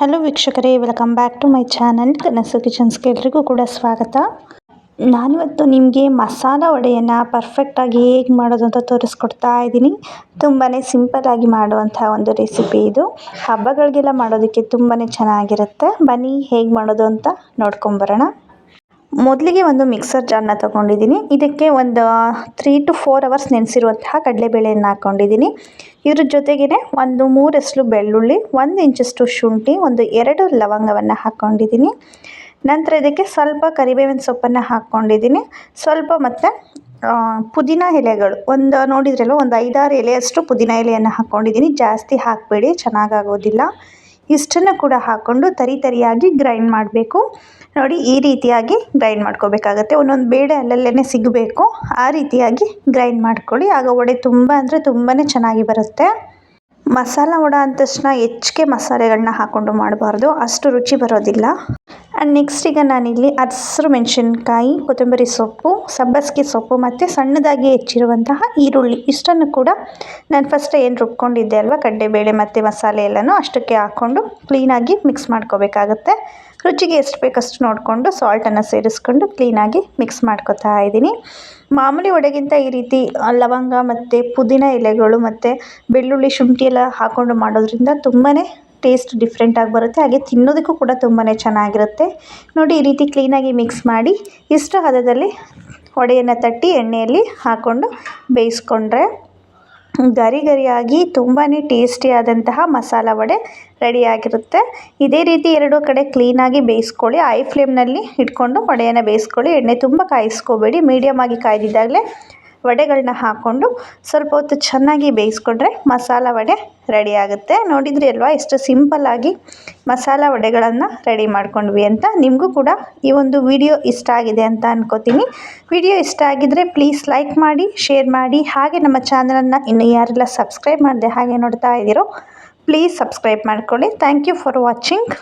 Hello ವೀಕ್ಷಕರೇ, welcome back to my channel. ಕನಸು ಕಿಚನ್ಸ್ಗೆ ಎಲ್ರಿಗೂ ಕೂಡ ಸ್ವಾಗತ. ನಾನಿವತ್ತು ನಿಮಗೆ ಮಸಾಲ ವಡೆಯನ್ನು ಪರ್ಫೆಕ್ಟಾಗಿ ಹೇಗೆ ಮಾಡೋದು ಅಂತ ತೋರಿಸ್ಕೊಡ್ತಾ ಇದ್ದೀನಿ. ತುಂಬಾ ಸಿಂಪಲಾಗಿ ಮಾಡುವಂಥ ಒಂದು ರೆಸಿಪಿ ಇದು. ಹಬ್ಬಗಳಿಗೆಲ್ಲ ಮಾಡೋದಕ್ಕೆ ತುಂಬಾ ಚೆನ್ನಾಗಿರುತ್ತೆ. ಬನ್ನಿ ಹೇಗೆ ಮಾಡೋದು ಅಂತ ನೋಡ್ಕೊಂಬರೋಣ. ಮೊದಲಿಗೆ ಒಂದು ಮಿಕ್ಸರ್ ಜಾರ್ನ ತೊಗೊಂಡಿದ್ದೀನಿ. ಇದಕ್ಕೆ ಒಂದು ತ್ರೀ ಟು ಫೋರ್ ಅವರ್ಸ್ ನೆನೆಸಿರುವಂತಹ ಕಡಲೆಬೇಳೆಯನ್ನು ಹಾಕ್ಕೊಂಡಿದ್ದೀನಿ ಇದ್ರ ಜೊತೆಗೇ ಒಂದು ಮೂರಷ್ಟು ಬೆಳ್ಳುಳ್ಳಿ, ಒಂದು ಇಂಚಷ್ಟು ಶುಂಠಿ, ಒಂದು ಎರಡು ಲವಂಗವನ್ನು ಹಾಕ್ಕೊಂಡಿದ್ದೀನಿ ನಂತರ ಇದಕ್ಕೆ ಸ್ವಲ್ಪ ಕರಿಬೇವಿನ ಸೊಪ್ಪನ್ನು ಹಾಕ್ಕೊಂಡಿದ್ದೀನಿ ಸ್ವಲ್ಪ ಮತ್ತು ಪುದೀನ ಎಲೆಗಳು. ಒಂದು ನೋಡಿದ್ರಲ್ಲ, ಒಂದು ಐದಾರು ಎಲೆಯಷ್ಟು ಪುದೀನ ಎಲೆಯನ್ನು ಹಾಕ್ಕೊಂಡಿದ್ದೀನಿ ಜಾಸ್ತಿ ಹಾಕಬೇಡಿ, ಚೆನ್ನಾಗಾಗೋದಿಲ್ಲ. ಇಷ್ಟನ್ನು ಕೂಡ ಹಾಕ್ಕೊಂಡು ತರಿ ತರಿಯಾಗಿ ಗ್ರೈಂಡ್ ಮಾಡಬೇಕು. ನೋಡಿ, ಈ ರೀತಿಯಾಗಿ ಗ್ರೈಂಡ್ ಮಾಡ್ಕೋಬೇಕಾಗತ್ತೆ. ಒಂದೊಂದು ಬೇಳೆ ಅಲ್ಲಲ್ಲೇ ಸಿಗಬೇಕು. ಆ ರೀತಿಯಾಗಿ ಗ್ರೈಂಡ್ ಮಾಡ್ಕೊಳ್ಳಿ. ಆಗ ವಡೆ ತುಂಬ ಅಂದರೆ ತುಂಬಾ ಚೆನ್ನಾಗಿ ಬರುತ್ತೆ. ಮಸಾಲ ವಡ ಅಂದ ತಕ್ಷಣ ಹೆಚ್ಚಿಗೆ ಮಸಾಲೆಗಳನ್ನ ಹಾಕ್ಕೊಂಡು ಮಾಡಬಾರ್ದು. ಅಷ್ಟು ರುಚಿ ಬರೋದಿಲ್ಲ. ಆ್ಯಂಡ್ ನೆಕ್ಸ್ಟ್ ಈಗ ನಾನಿಲ್ಲಿ ಹಸಿರು ಮೆಣಸಿನ್ಕಾಯಿ, ಕೊತ್ತಂಬರಿ ಸೊಪ್ಪು, ಸಬ್ಬಸಿಗೆ ಸೊಪ್ಪು ಮತ್ತು ಸಣ್ಣದಾಗಿ ಹೆಚ್ಚಿರುವಂತಹ ಈರುಳ್ಳಿ. ಇಷ್ಟನ್ನು ಕೂಡ ನಾನು ಫಸ್ಟ್ ಏನು ರುಬ್ಕೊಂಡಿದ್ದೆ ಅಲ್ವಾ? ಕಡಲೆಬೇಳೆ ಮತ್ತು ಮಸಾಲೆ ಎಲ್ಲನೂ ಅಷ್ಟಕ್ಕೆ ಹಾಕ್ಕೊಂಡು ಕ್ಲೀನಾಗಿ ಮಿಕ್ಸ್ ಮಾಡ್ಕೋಬೇಕಾಗುತ್ತೆ. ರುಚಿಗೆ ಎಷ್ಟು ಬೇಕಷ್ಟು ನೋಡಿಕೊಂಡು ಸಾಲ್ಟನ್ನು ಸೇರಿಸ್ಕೊಂಡು ಕ್ಲೀನಾಗಿ ಮಿಕ್ಸ್ ಮಾಡ್ಕೋತಾ ಇದ್ದೀನಿ. ಮಾಮೂಲಿ ಒಡೆಗಿಂತ ಈ ರೀತಿ ಲವಂಗ ಮತ್ತು ಪುದೀನ ಎಲೆಗಳು ಮತ್ತು ಬೆಳ್ಳುಳ್ಳಿ ಶುಂಠಿ ಎಲ್ಲ ಹಾಕ್ಕೊಂಡು ಮಾಡೋದ್ರಿಂದ ತುಂಬಾ ಟೇಸ್ಟ್ ಡಿಫ್ರೆಂಟಾಗಿ ಬರುತ್ತೆ. ಹಾಗೆ ತಿನ್ನೋದಕ್ಕೂ ಕೂಡ ತುಂಬಾ ಚೆನ್ನಾಗಿರುತ್ತೆ. ನೋಡಿ ಈ ರೀತಿ ಕ್ಲೀನಾಗಿ ಮಿಕ್ಸ್ ಮಾಡಿ ಇಷ್ಟು ಹದದಲ್ಲಿ ವಡೆಯನ್ನು ತಟ್ಟಿ ಎಣ್ಣೆಯಲ್ಲಿ ಹಾಕ್ಕೊಂಡು ಬೇಯಿಸ್ಕೊಂಡ್ರೆ ಗರಿ ಗರಿಯಾಗಿ ತುಂಬಾ ಟೇಸ್ಟಿಯಾದಂತಹ ಮಸಾಲ ವಡೆ ರೆಡಿಯಾಗಿರುತ್ತೆ ಇದೇ ರೀತಿ ಎರಡು ಕಡೆ ಕ್ಲೀನಾಗಿ ಬೇಯಿಸ್ಕೊಳ್ಳಿ. ಐ ಫ್ಲೇಮ್ನಲ್ಲಿ ಇಟ್ಕೊಂಡು ವಡೆಯನ್ನು ಬೇಯಿಸ್ಕೊಳ್ಳಿ. ಎಣ್ಣೆ ತುಂಬ ಕಾಯಿಸ್ಕೋಬೇಡಿ. ಮೀಡಿಯಮಾಗಿ ಕಾಯ್ದಿದ್ದಾಗಲೇ ವಡೆಗಳನ್ನ ಹಾಕ್ಕೊಂಡು ಸ್ವಲ್ಪ ಹೊತ್ತು ಚೆನ್ನಾಗಿ ಬೇಯಿಸ್ಕೊಂಡ್ರೆ ಮಸಾಲ ವಡೆ ರೆಡಿ ಆಗುತ್ತೆ. ನೋಡಿದ್ರಿ ಅಲ್ವಾ? ಎಷ್ಟು ಸಿಂಪಲ್ಲಾಗಿ ಮಸಾಲ ವಡೆಗಳನ್ನು ರೆಡಿ ಮಾಡ್ಕೊಂಡ್ವಿ ಅಂತ. ನಿಮಗೂ ಕೂಡ ಈ ಒಂದು ವಿಡಿಯೋ ಇಷ್ಟ ಆಗಿದೆ ಅಂತ ಅನ್ಕೋತೀನಿ. ವಿಡಿಯೋ ಇಷ್ಟ ಆಗಿದ್ದರೆ ಪ್ಲೀಸ್ ಲೈಕ್ ಮಾಡಿ, ಶೇರ್ ಮಾಡಿ. ಹಾಗೆ ನಮ್ಮ ಚಾನಲನ್ನು ಇನ್ನು ಯಾರೆಲ್ಲ ಸಬ್ಸ್ಕ್ರೈಬ್ ಮಾಡಿದೆ ಹಾಗೆ ನೋಡ್ತಾ ಇದ್ದೀರೋ, ಪ್ಲೀಸ್ ಸಬ್ಸ್ಕ್ರೈಬ್ ಮಾಡ್ಕೊಳ್ಳಿ. Thank you for watching.